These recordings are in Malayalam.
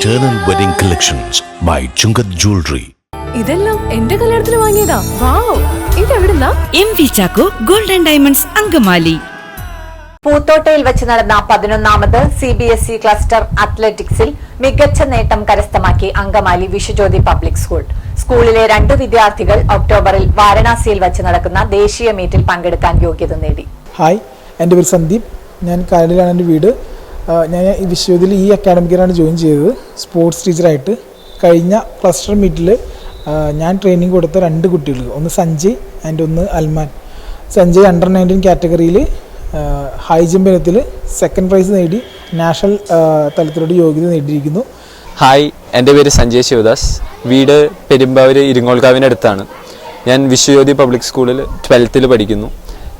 Eternal Wedding Collections by Chungath Jewelry. ഇതെല്ലാം എന്റെ കല്യാണത്തിന് വാങ്ങിയതാ. Wow ഇതെവിടുന്നാ? M V Chacko golden diamonds Angamaly. പൂത്തോട്ടയിൽ വെച്ച് നടന്ന പതിനൊന്നാമത് C B S E cluster അത്ലറ്റിക്സിൽ മികച്ച നേട്ടം കരസ്ഥമാക്കി അങ്കമാലി വിശ്വജ്യോതി പബ്ലിക് സ്കൂൾ സ്കൂളിലെ രണ്ട് വിദ്യാർത്ഥികൾ ഒക്ടോബറിൽ വാരണാസിയിൽ വെച്ച് നടക്കുന്ന ദേശീയ മീറ്റിൽ പങ്കെടുക്കാൻ യോഗ്യത നേടി. ഹായ് എന്റെ പേര് സന്ദീപ്. ഞാൻ കാലിലാണ് എന്റെ വീട്. ഞാൻ ഈ വിശ്വത്തിൽ ഈ അക്കാഡമിക്കിലാണ് ജോയിൻ ചെയ്തത്. സ്പോർട്സ് ടീച്ചറായിട്ട്. കഴിഞ്ഞ ക്ലസ്റ്റർ മീറ്റിൽ ഞാൻ ട്രെയിനിങ് കൊടുത്ത രണ്ട് കുട്ടികൾ. ഒന്ന് സഞ്ജയ് ആൻഡ് ഒന്ന് അൽമാൻ. സഞ്ജയ് അണ്ടർ നയന്റീൻ കാറ്റഗറിയിൽ ഹൈ ജമ്പ് ഇനത്തിൽ സെക്കൻഡ് പ്രൈസ് നേടി നാഷണൽ തലത്തിലോട്ട് യോഗ്യത നേടിയിരിക്കുന്നു. ഹായ് എന്റെ പേര് സഞ്ജയ് ശിവദാസ്. വീട് പെരുമ്പാവൂര് ഇരിങ്ങോൾക്കാവിന്റെ അടുത്താണ്. ഞാൻ വിശ്വജ്യോതി പബ്ലിക് സ്കൂളിൽ ട്വൽത്തിൽ പഠിക്കുന്നു.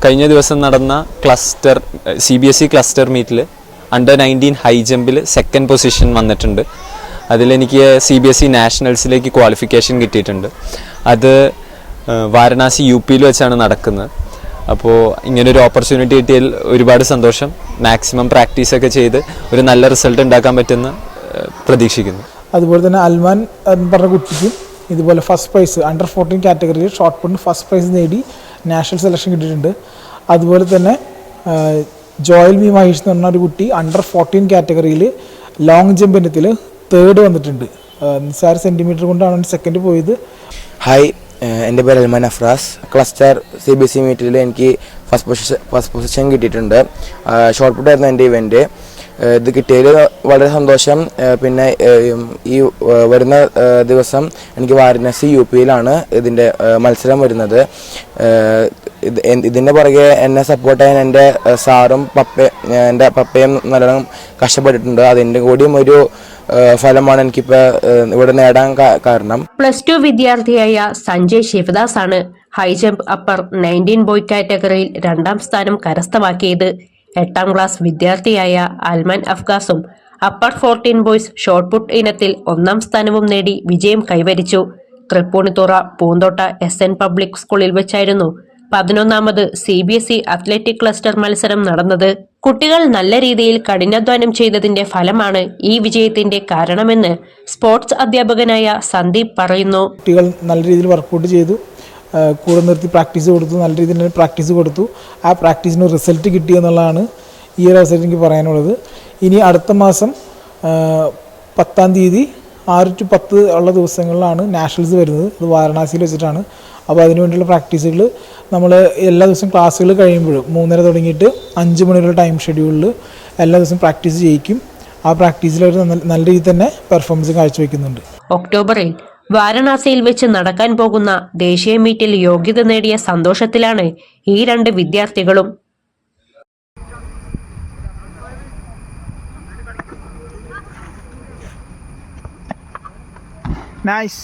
കഴിഞ്ഞ ദിവസം നടന്ന cluster C B S E cluster മീറ്റിൽ അണ്ടർ നയന്റീൻ ഹൈ ജമ്പിൽ സെക്കൻഡ് പൊസിഷൻ വന്നിട്ടുണ്ട്. അതിലെനിക്ക് സി ബി എസ് ഇ നാഷണൽസിലേക്ക് ക്വാളിഫിക്കേഷൻ കിട്ടിയിട്ടുണ്ട്. അത് വാരണാസി യു പിയിൽ വെച്ചാണ് നടക്കുന്നത്. അപ്പോൾ ഇങ്ങനൊരു ഓപ്പർച്യൂണിറ്റി കിട്ടിയതിൽ ഒരുപാട് സന്തോഷം. മാക്സിമം പ്രാക്ടീസൊക്കെ ചെയ്ത് ഒരു നല്ല റിസൾട്ട് ഉണ്ടാക്കാൻ പറ്റുമെന്ന് പ്രതീക്ഷിക്കുന്നു. അതുപോലെ തന്നെ അൽമാൻ എന്ന് പറഞ്ഞ കുട്ടിക്കും ഇതുപോലെ ഫസ്റ്റ് പ്രൈസ് അണ്ടർ ഫോർട്ടീൻ കാറ്റഗറിയിൽ ഷോർട്ട് പുട്ടിന് ഫസ്റ്റ് പ്രൈസ് നേടി നാഷണൽ സെലക്ഷൻ കിട്ടിയിട്ടുണ്ട്. അതുപോലെ തന്നെ ജോയൽ വി മഹേഷ് എന്ന് പറഞ്ഞ ഒരു കുട്ടി അണ്ടർ ഫോർട്ടീൻ കാറ്റഗറിയിൽ ലോങ് ജമ്പ് ഇനത്തിൽ തേർഡ് വന്നിട്ടുണ്ട്. നിസാര സെന്റിമീറ്റർ കൊണ്ടാണ് സെക്കൻഡ് പോയത്. ഹായ് എന്റെ പേര് Alman Afras. Cluster C B C E മീറ്റിൽ എനിക്ക് ഫസ്റ്റ് പൊസിഷൻ ഫസ്റ്റ് പൊസിഷൻ കിട്ടിയിട്ടുണ്ട്. ഷോർട്ട് പുട്ടായിരുന്നു എന്റെ ഇവന്റ് ഇത് കിട്ടിയതിൽ വളരെ സന്തോഷം. പിന്നെ ഈ വരുന്ന ദിവസം എനിക്ക് വാരണാസി യു പിയിലാണ് ഇതിന്റെ മത്സരം വരുന്നത്. ഇതിന്റെ പുറകെ എന്നെ സപ്പോർട്ട് ചെയ്യാൻ എന്റെ സാറും പപ്പ എന്റെ പപ്പയും നല്ലോണം കഷ്ടപ്പെട്ടിട്ടുണ്ട്. അതിന്റെ കൂടിയും ഒരു ഫലമാണ് എനിക്കിപ്പോൾ ഇവിടെ നേടാൻ കാരണം. പ്ലസ് ടു വിദ്യാർത്ഥിയായ സഞ്ജയ് ശിവദാസ് ആണ് ഹൈജമ്പ് അപ്പർ നയന്റീൻ ബോയ് കാറ്റഗറിയിൽ രണ്ടാം സ്ഥാനം കരസ്ഥമാക്കിയത്. എട്ടാം ക്ലാസ് വിദ്യാർത്ഥിയായ Alman അഫ്ഗാസും upper fourteen boys short put ഇനത്തിൽ ഒന്നാം സ്ഥാനവും നേടി വിജയം കൈവരിച്ചു. തൃപ്പൂണിത്തുറ പൂന്തോട്ട എസ് എൻ പബ്ലിക് സ്കൂളിൽ വെച്ചായിരുന്നു പതിനൊന്നാമത് C B S E athletic cluster മത്സരം നടന്നത്. കുട്ടികൾ നല്ല രീതിയിൽ കഠിനാധ്വാനം ചെയ്തതിന്റെ ഫലമാണ് ഈ വിജയത്തിന്റെ കാരണമെന്ന് സ്പോർട്സ് അധ്യാപകനായ സന്ദീപ് പറയുന്നു. കുട്ടികൾ നല്ല രീതിയിൽ വർക്കൗട്ട് ചെയ്തു. കൂടെ നിർത്തി പ്രാക്ടീസ് കൊടുത്തു നല്ല രീതിയിൽ തന്നെ പ്രാക്ടീസ് കൊടുത്തു. ആ പ്രാക്ടീസിന് റിസൾട്ട് കിട്ടി എന്നുള്ളതാണ് ഈ ഒരു അവസരത്തിൽ എനിക്ക് പറയാനുള്ളത്. ഇനി അടുത്ത മാസം പത്താം തീയതി ആറ് ടു പത്ത് ഉള്ള ദിവസങ്ങളിലാണ് നാഷണൽസ് വരുന്നത്. അത് വാരണാസിയിൽ വെച്ചിട്ടാണ്. അപ്പോൾ അതിനുവേണ്ടിയുള്ള പ്രാക്ടീസുകൾ നമ്മൾ എല്ലാ ദിവസവും ക്ലാസ്സുകൾ കഴിയുമ്പോഴും മൂന്നര തുടങ്ങിയിട്ട് അഞ്ച് മണിവരെ ടൈം ഷെഡ്യൂളിൽ എല്ലാ ദിവസവും പ്രാക്ടീസ് ചെയ്യിക്കും ആ പ്രാക്ടീസിൽ അവർ നല്ല രീതിയിൽ തന്നെ പെർഫോമൻസ് കാഴ്ചവെക്കുന്നുണ്ട്. ഒക്ടോബറിൽ വാരണാസിയിൽ വെച്ച് നടക്കാൻ പോകുന്ന ദേശീയ മീറ്റിൽ യോഗ്യത നേടിയ സന്തോഷത്തിലാണ് ഈ രണ്ട് വിദ്യാർത്ഥികളും. നൈസ്